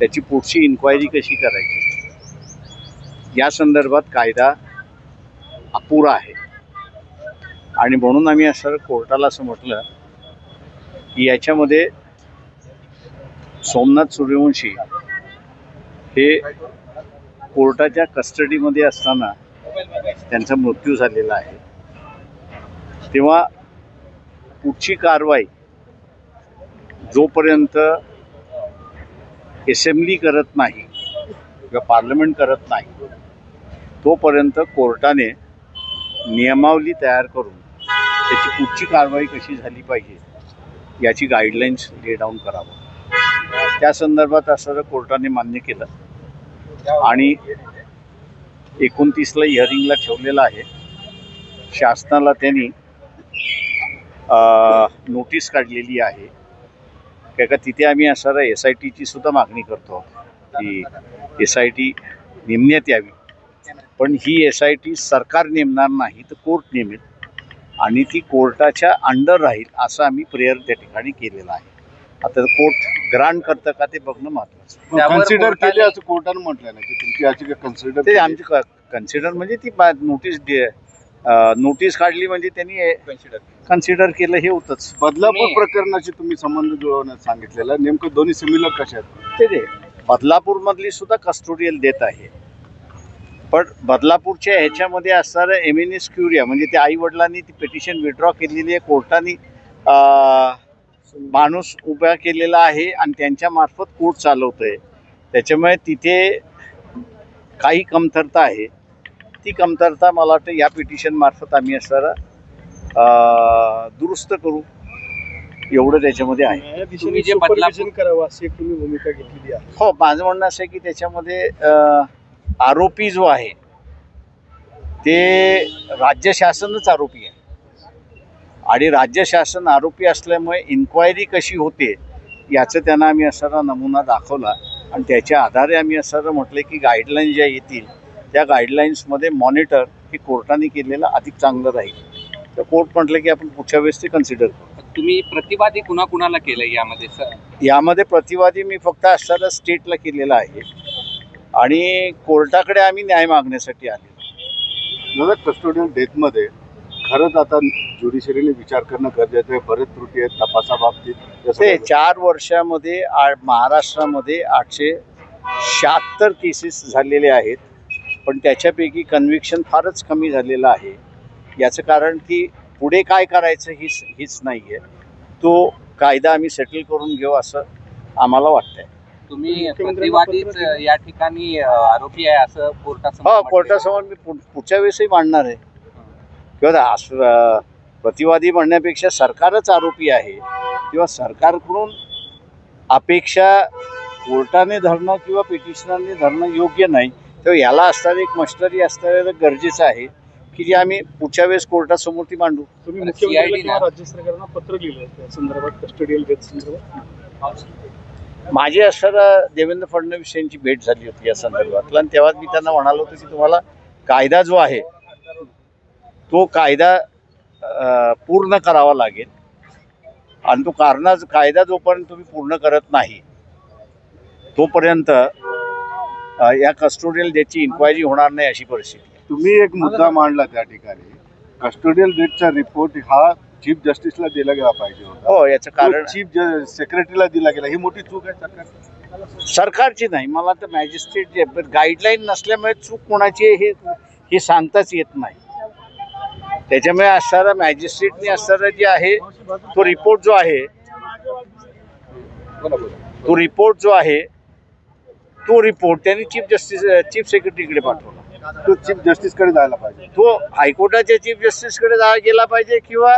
त्याची पुढची इन्क्वायरी कशी करायची? या संदर्भात कायदा अपुरा आहे. आणि म्हणून आम्ही असं कोर्टाला असं म्हटलं की याच्यामध्ये सोमनाथ सूर्यवंशी हे कोर्टाच्या कस्टडीमध्ये असताना त्यांचा मृत्यू झालेला आहे. तेव्हा पुढची कारवाई जोपर्यंत असेंब्ली करत नाही किंवा पार्लमेंट करत नाही तोपर्यंत कोर्टाने नियमावली तयार करून त्याची पुढची कारवाई कशी झाली पाहिजे याची गाईडलाईन्स ले डाऊन करावं. त्या संदर्भात असं कोर्टाने मान्य केलं आणि एकोणतीसला हिअरिंगला ठेवलेलं आहे शासनाला त्यांनी नोटीस काढलेली आहे काय का तिथे आम्ही असं एस आय टीची सुद्धा मागणी करतो की एस आय टी नेमण्यात यावी. पण ही एस आय टी सरकार नेमणार नाही तर कोर्ट नेमेल आणि ती कोर्टाच्या अंडर राहील असं आम्ही प्रेयर त्या ठिकाणी केलेलं आहे. आता कोर्ट ग्रांट करतं का ते बघणं महत्त्वाचं त्यावर कन्सिडर केले असं कोर्टानं म्हटलं ना की तुमची याचिका कन्सिडर ते आमची कन्सिडर म्हणजे ती नोटीस नोटीस काढली म्हणजे त्यांनी कन्सिडर केलं हे होतंच. बदलापूर प्रकरणाशी तुम्ही संबंध जुळवण्यात सांगितलेलं नेमकं दोन्ही सिमिलर कशा आहेत? ते ते बदलापूरमधली सुद्धा कस्टोडियल देत आहे. पण बदलापूरच्या ह्याच्यामध्ये असणारं एमिनिस क्युरिया म्हणजे त्या आई वडिलांनी ती पिटिशन विड्रॉ केलेली आहे. कोर्टाने माणूस उभा केलेला आहे आणि त्यांच्या मार्फत कोर्ट चालवतोय. त्याच्यामुळे तिथे काही कमतरता आहे. ती कमतरता मला वाटतं या पिटिशन मार्फत आम्ही असणारा दुरुस्त करू. एवढं त्याच्यामध्ये आहे. तुम्ही जे बदलापूर- करावं अशी एक तुम्ही भूमिका घेतलेली आहे. हो माझं म्हणणं असं आहे की त्याच्यामध्ये आरोपी जो आहे ते राज्य शासनच आरोपी आहे. आणि राज्य शासन आरोपी असल्यामुळे इन्क्वायरी कशी होते याचं त्यांना आम्ही असा नमुना दाखवला. आणि त्याच्या आधारे आम्ही असं म्हटलं की गाईडलाईन ज्या येतील त्या गाईडलाईन्समध्ये मॉनिटर हे कोर्टाने केलेलं अधिक चांगलं राहील. तर कोर्ट म्हटलं की आपण पुढच्या वेळेस ते कन्सिडर करू. तुम्ही प्रतिवादी कुणा कुणाला केलं यामध्ये सर यामध्ये प्रतिवादी मी फक्त असणारा स्टेटला केलेला आहे. आणि कोर्टाकडे आम्ही न्याय मागण्यासाठी आलेलो दादा कस्टोडियल डेथमध्ये खरंच आता ज्युडिशरीने विचार करणं गरजेचं आहे. बरेच त्रुटी आहेत तपासाबाबतीत जसं ते चार वर्षामध्ये आ- महाराष्ट्रामध्ये आठशे शहात्तर केसेस झालेले आहेत. पण त्याच्यापैकी कन्व्हिक्शन फारच कमी झालेलं आहे. याचं कारण की पुढे काय करायचं हीच हीच नाही आहे तो कायदा आम्ही सेटल करून घेऊ असं आम्हाला वाटतंय. तुम्ही प्रतिवादीच. या ठिकाणी आरोपी आहे असं कोर्टासमोर हो. कोर्टासमोर मी पुढ- पुढच्या वेळेसही मांडणार आहे. किंवा अस- अं, प्रतिवादी म्हणण्यापेक्षा सरकारच आरोपी आहे किंवा सरकारकडून अपेक्षा कोर्टाने धरणं किंवा पिटिशनरने धरणं योग्य नाही. तर याला असणारं एक मस्टरी असणारं गरजेचं आहे. की जे आम्ही पुढच्या वेळेस कोर्टासमोर ती मांडू. तुम्ही राज्य सरकारला पत्र लिहिलं त्या संदर्भात कस्टडियल डेथ संदर्भात? माझी असणारा देवेंद्र फडणवीस यांची भेट झाली होती या संदर्भातला. आणि तेव्हा मी त्यांना म्हणालो होतो की तुम्हाला कायदा जो आहे तो कायदा पूर्ण करावा लागेल. आणि तो कारणा कायदा जोपर्यंत तुम्ही पूर्ण करत नाही तोपर्यंत या कस्टोडियल डेटची इन्क्वायरी होणार नाही अशी परिस्थिती तुम्ही एक मुद्दा मांडला त्या ठिकाणी. कस्टोडियल डेथचा रिपोर्ट हा चीफ जस्टिसला दिला गेला पाहिजे होता. हो याचं कारण चीफ सेक्रेटरीला दिला गेला. ही मोठी चूक आहे सरकार सरकारची नाही मला तर मॅजिस्ट्रेट जे गाईडलाईन नसल्यामुळे चूक कोणाची आहे हे हे सांगताच येत नाही. त्याच्यामुळे असणारा मॅजिस्ट्रेटने असणारा जे आहे तो रिपोर्ट जो आहे तो रिपोर्ट जो आहे तो रिपोर्ट त्यांनी चीफ जस्टिस चीफ सेक्रेटरीकडे पाठवला. तो चीफ जस्टिसकडे जायला पाहिजे. तो हायकोर्टाच्या चीफ जस्टिसकडे जा गेला पाहिजे किंवा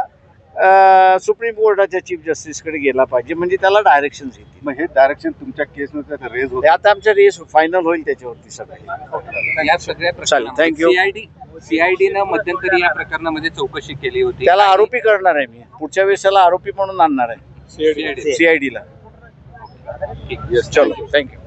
सुप्रीम कोर्टाच्या चीफ जस्टिसकडे गेला पाहिजे? म्हणजे त्याला डायरेक्शन येतील मग हे डायरेक्शन तुमच्या केसमध्ये रेज ते होते. आता आमचं रेस फायनल होईल त्याच्यावरती सगळं. या सगळ्या you. सीआयडी सीआयडीनं मध्यंतरी या प्रकरणामध्ये चौकशी केली होती. त्याला आरोपी करणार आहे मी. पुढच्या वेळेस त्याला आरोपी म्हणून आणणार आहे. CID. सीआयडीला ठीक. चलो. थँक्यू